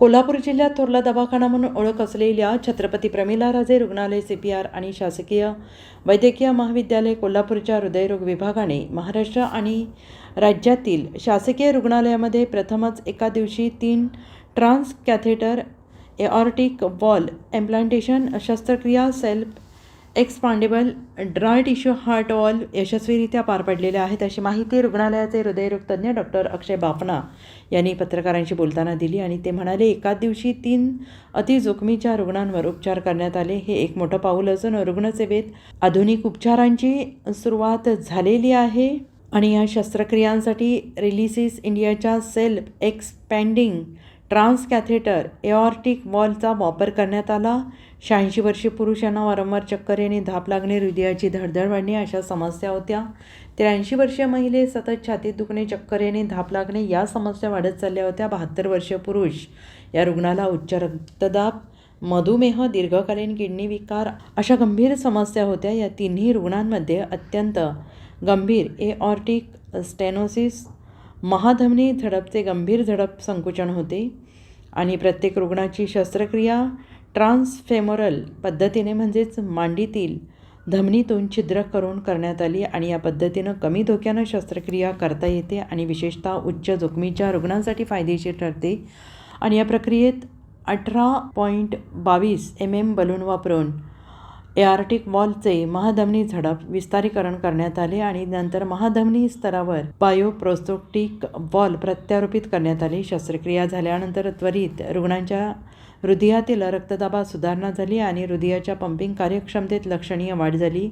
कोल्हापूर जिल्ह्यात थोरला दवाखाना म्हणून ओळख असलेल्या छत्रपती प्रमिला राजे रुग्णालय सी पी आर आणि शासकीय वैद्यकीय महाविद्यालय कोल्हापूरच्या हृदयरोग विभागाने महाराष्ट्र आणि राज्यातील शासकीय रुग्णालयामध्ये प्रथमच एका दिवशी तीन trans catheter aortic valve implantation शस्त्रक्रिया self expandable dry tissue heart valve यशस्वीरित्या पार पडलेल्या आहेत अशी माहिती रुग्णालयाचे हृदयरोग तज्ज्ञ डॉक्टर अक्षय बापना यांनी पत्रकारांशी बोलताना दिली आणि ते म्हणाले एकाच दिवशी तीन अतिजोखमीच्या रुग्णांवर उपचार करण्यात आले. हे एक मोठं पाऊल असून रुग्णसेवेत आधुनिक उपचारांची सुरुवात झालेली आहे आणि या शस्त्रक्रियांसाठी रिलिसिस इंडियाच्या self expanding trans catheter aortic वॉलचा वापर करण्यात आला. शहाऐंशी वर्षीय पुरुषांना वारंवार चक्कर येणे धाप लागणे हृदयाची धडधड वाढणे अशा समस्या होत्या. त्र्याऐंशी वर्षीय महिले सतत छातीत दुखणे चक्कर येणे धाप लागणे या समस्या वाढत चालल्या होत्या. बहात्तर वर्षीय पुरुष या रुग्णाला उच्च रक्तदाब मधुमेह दीर्घकालीन किडनी विकार अशा गंभीर समस्या होत्या. या तिन्ही रुग्णांमध्ये अत्यंत गंभीर एऑर्टिक स्टेनोसिस महाधमनी झडपचे गंभीर झडप संकुचन होते आणि प्रत्येक रुग्णाची शस्त्रक्रिया ट्रान्सफेमोरल पद्धतीने म्हणजेच मांडीतील धमनीतून छिद्र करून करण्यात आली आणि या पद्धतीनं कमी धोक्यानं शस्त्रक्रिया करता येते आणि विशेषतः उच्च जोखमीच्या रुग्णांसाठी फायदेशीर ठरते. आणि या प्रक्रियेत अठरा पॉईंट बावीस एम एम बलून वापरून एआर्टिक वॉलचे महाधमनी झडप विस्तारीकरण करण्यात आले आणि नंतर महाधमनी स्तरावर बायोप्रोस्टोटिक वॉल प्रत्यारोपित करण्यात आली. शस्त्रक्रिया झाल्यानंतर त्वरित रुग्णांच्या हृदयातील रक्तदाबात सुधारणा झाली आणि हृदयाच्या पंपिंग कार्यक्षमतेत लक्षणीय वाढ झाली.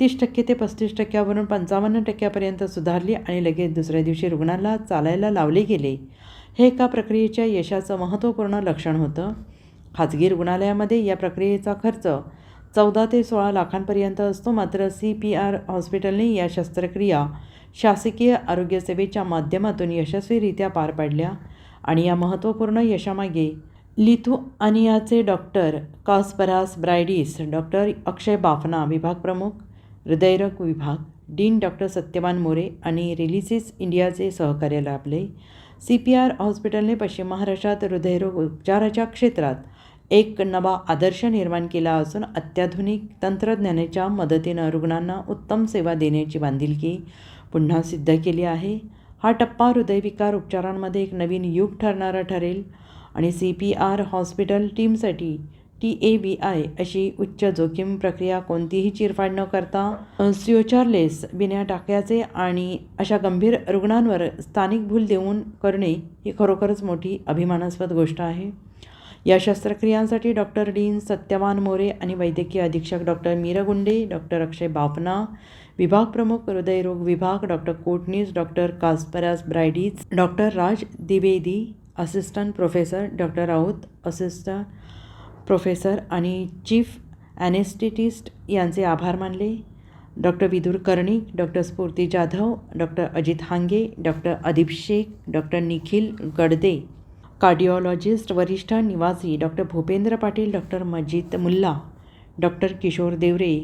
तीस टक्के ते पस्तीस टक्क्यावरून पंचावन्न टक्क्यापर्यंत सुधारली आणि लगेच दुसऱ्या दिवशी रुग्णाला चालायला लावले गेले. हे एका प्रक्रियेच्या यशाचं महत्त्वपूर्ण लक्षण होतं. खाजगी रुग्णालयामध्ये या प्रक्रियेचा खर्च चौदा ते सोळा लाखांपर्यंत असतो मात्र सी पी आर हॉस्पिटलने या शस्त्रक्रिया शासकीय आरोग्यसेवेच्या माध्यमातून यशस्वीरित्या पार पाडल्या आणि या महत्त्वपूर्ण यशामागे लिथुआनियाचे doctor Kasparas Braidis doctor Akshay Bafna विभाग प्रमुख हृदयरोग विभाग डीन डॉक्टर सत्यवान मोरे आणि रिलिसिस इंडियाचे सहकार्य लाभले सी पी आर हॉस्पिटलने पश्चिम महाराष्ट्रात हृदयरोग उपचाराच्या क्षेत्रात एक नवा आदर्श निर्माण केला असून अत्याधुनिक तंत्रज्ञानाच्या मदतीनं रुग्णांना उत्तम सेवा देण्याची बांधिलकी पुन्हा सिद्ध केली आहे. हा टप्पा हृदयविकार उपचारांमध्ये एक नवीन युग ठरणारा ठरेल आणि सी पी आर हॉस्पिटल टीमसाठी टी ए बी आय अशी उच्च जोखीम प्रक्रिया कोणतीही चिरफाड न करता स्योचारलेस बिन्या टाक्याचे आणि अशा गंभीर रुग्णांवर स्थानिक भूल देऊन करणे ही खरोखरच मोठी अभिमानास्पद गोष्ट आहे. या शस्त्रक्रियांसाठी डॉक्टर डीन सत्यवान मोरे आणि वैद्यकीय अधीक्षक डॉक्टर मीरगुंडे डॉक्टर अक्षय बापना विभाग प्रमुख हृदयरोग विभाग doctor Kotnis doctor Kasparas Braidis doctor Raj Dwivedi assistant professor doctor Raut assistant professor आणि चीफ ॲनेस्टिटिस्ट यांचे आभार मानले. Doctor Vidur Karnik doctor Sphurti Jadhav doctor Ajit Hange doctor Adeep Shaikh doctor Nikhil Gadade cardiologist वरिष्ठ निवासी doctor Bhupendra Patil doctor Majid Mulla doctor Kishor Deore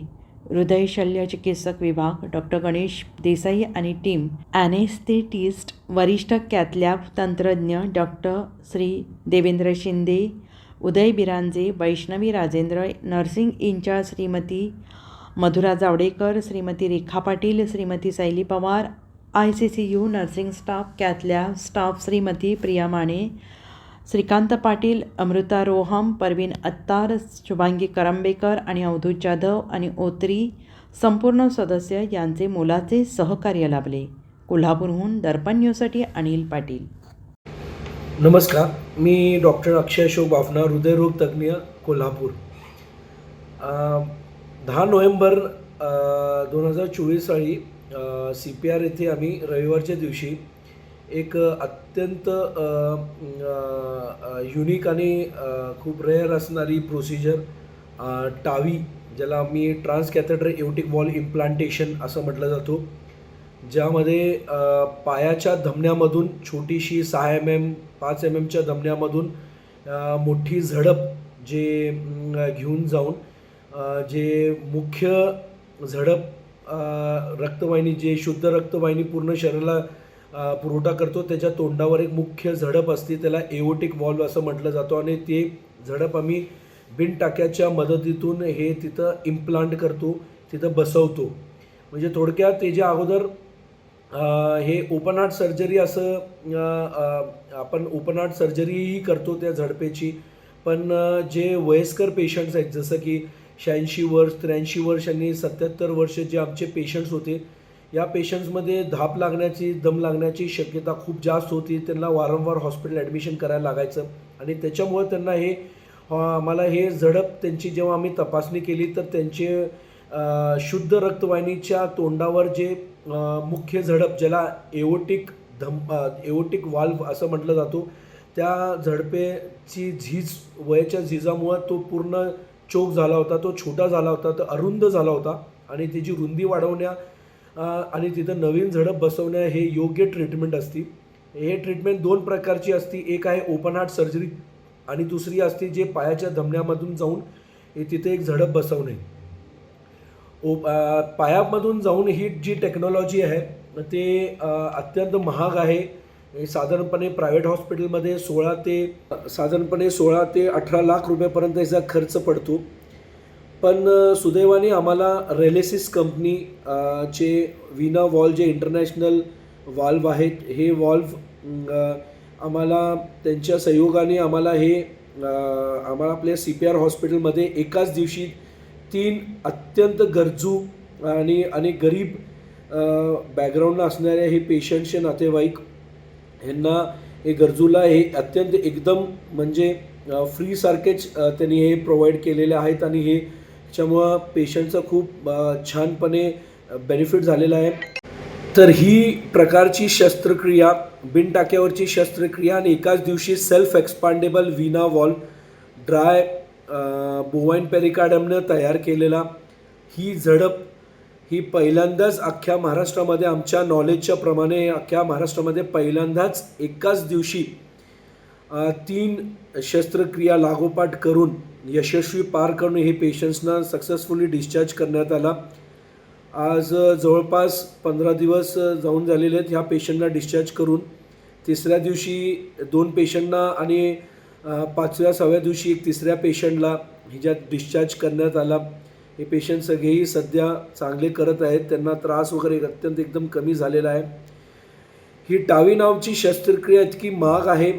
हृदय शल्य चिकित्सक विभाग डॉक्टर गणेश देसाई आणि टीम ॲनेस्थेटिस्ट वरिष्ठ कॅथलॅब तंत्रज्ञ doctor Shri Devendra Shinde Uday Biranje Vaishnavi Rajendra nursing incharge Shrimati Madhura Javadekar Shrimati Rekha Patil Shrimati Sayali Pawar I C C U nursing staff cath lab staff Shrimati Priya Mane Shrikant Patil Amruta Roham Parveen Attar Shubhangi Karambekar आणि अवधू जाधव आणि ओत्री संपूर्ण सदस्य यांचे मोलाचे सहकार्य लाभले. कोल्हापूरहून दर्पण न्यूजसाठी अनिल पाटील. नमस्कार मी डॉक्टर अक्षय अशोक बाफना हृदयरोग तज्ज्ञ कोल्हापूर. दहा नोव्हेंबर दोन हजार चोवीस साली सी पी आर येथे आम्ही रविवारच्या दिवशी एक अत्यंत युनिक आणि खूप रेअर असणारी प्रोसिजर टावी ज्याला आम्ही trans catheter aortic valve implantation असं म्हटलं जातो. ज्यामध्ये पायाच्या धमन्यामधून छोटीशी सहा एम एम पाच एम एमच्या धमन्यामधून मोठी झडप जे घेऊन जाऊन जे मुख्य झडप रक्तवाहिनी जे शुद्ध रक्तवाहिनी पूर्ण शरीराला पुरवठा करतो. त्याच्या तोंडावर एक मुख्य झडप असते. त्याला एओटिक वॉल्व असं म्हटलं जातो आणि ते झडप आम्ही बिनटाक्याच्या मदतीतून हे तिथं इम्प्लांट करतो तिथं बसवतो. म्हणजे थोडक्यात त्याच्या अगोदर हे ओपन हार्ट सर्जरी असं आपण ओपन हार्ट सर्जरीही करतो त्या झडपेची. पण जे वयस्कर पेशंट्स आहेत जसं की शहाऐंशी वर्ष त्र्याऐंशी वर्ष आणि सत्याहत्तर वर्ष जे आमचे पेशंट्स होते या पेशंट्समध्ये धाप लागण्याची दम लागण्याची शक्यता खूप जास्त होती. त्यांना वारंवार हॉस्पिटल ॲडमिशन करायला लागायचं. आणि त्याच्यामुळे त्यांना हे आम्हाला हे झडप त्यांची जेव्हा आम्ही तपासणी केली तर त्यांचे शुद्ध रक्तवाहिनीच्या तोंडावर जे मुख्य झडप ज्याला एओटिक धम एओटिक वाल्व असं म्हटलं जातो त्या झडपेची झीज वयाच्या झिजामुळं तो पूर्ण चोक झाला होता तो छोटा झाला होता तो अरुंद झाला होता. आणि त्याची रुंदी वाढवण्या आणि तिथं नवीन झडप बसवणं हे योग्य ट्रीटमेंट असते. हे ट्रीटमेंट दोन प्रकारची असती. एक आहे ओपन हार्ट सर्जरी आणि दुसरी असते जे पायाच्या धमन्यामधून जाऊन तिथे एक झडप बसवणे. ओ पायामधून जाऊन ही जी टेक्नॉलॉजी आहे ते अत्यंत महाग आहे. साधारणपणे प्रायव्हेट हॉस्पिटलमध्ये सोळा ते साधारणपणे सोळा ते अठरा लाख रुपयापर्यंत याचा खर्च पडतो. पण सुदैवाने आम्हाला रेलेसिस कंपनी चे विना वॉल्व जे इंटरनॅशनल वॉल्व आहेत हे वॉल्व आम्हाला त्यांच्या सहयोगाने आम्हाला हे आम्हाला आपल्या सी पी आर हॉस्पिटलमध्ये एकाच दिवशी तीन अत्यंत गरजू आणि आणि गरीब बॅकग्राऊंडला असणाऱ्या हे पेशंटचे नातेवाईक ह्यांना हे गरजूला हे अत्यंत एकदम म्हणजे फ्रीसारखेच त्यांनी हे प्रोव्हाइड केलेले आहेत आणि हे त्याच्यामुळं पेशंटचं खूप छानपणे बेनिफिट झालेला आहे. तर ही प्रकारची शस्त्रक्रिया बिनटाक्यावरची शस्त्रक्रिया आणि एकाच दिवशी सेल्फ एक्सपांडेबल विना वॉल ड्राय बोवाईन पेरिकार्डमनं तयार केलेला ही झडप ही पहिल्यांदाच अख्ख्या महाराष्ट्रामध्ये आमच्या नॉलेजच्या प्रमाणे अख्ख्या महाराष्ट्रामध्ये पहिल्यांदाच एकाच दिवशी तीन शस्त्रक्रिया लागोपाठ करून यशस्वी पार करणे हे पेशंट्सना सक्सेसफुली डिस्चार्ज करण्यात आला. आज जवळपास पंधरा दिवस जाऊन झालेले आहेत ह्या पेशंटला डिस्चार्ज करून. तिसऱ्या दिवशी दोन पेशंटना आणि पाचव्या सहाव्या दिवशी एक तिसऱ्या पेशंटला ह्याच्यात डिस्चार्ज करण्यात आला. हे पेशंट सगळेही सध्या चांगले करत आहेत. त्यांना त्रास वगैरे अत्यंत एकदम कमी झालेला आहे. ही टावी नावची शस्त्रक्रिया इतकी महाग आहे.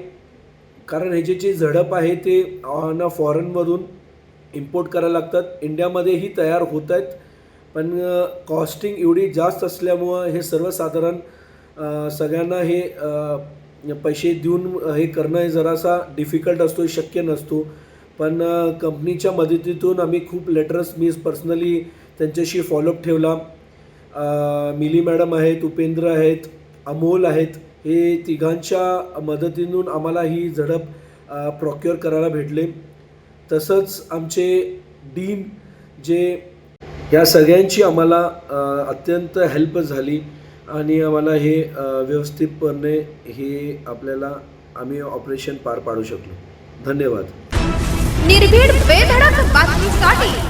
कारण ह्याची जी झडप आहे ते ना फॉरेनमधून इम्पोर्ट करायला लागतात. इंडियामध्येही तयार होत आहेत. पण कॉस्टिंग एवढी जास्त असल्यामुळं हे सर्वसाधारण सगळ्यांना हे पैसे देऊन हे करणं हे जरासा डिफिकल्ट असतो शक्य नसतो. पण कंपनीच्या मदतीतून आम्ही खूप लेटर्स मी पर्सनली त्यांच्याशी फॉलोअप ठेवला. मिली मॅडम आहेत उपेंद्र आहेत अमोल आहेत हे तिघांच्या मदतीतून आम्हाला ही झडप प्रॉक्युअर करायला भेटले. तसंच आमचे डीन जे या सगळ्यांची आम्हाला अत्यंत हेल्प झाली आणि आम्हाला हे व्यवस्थितपणे हे आपल्याला आम्ही ऑपरेशन पार पाडू शकलो. धन्यवाद. निर्भीड बेधडक बातमीसाठी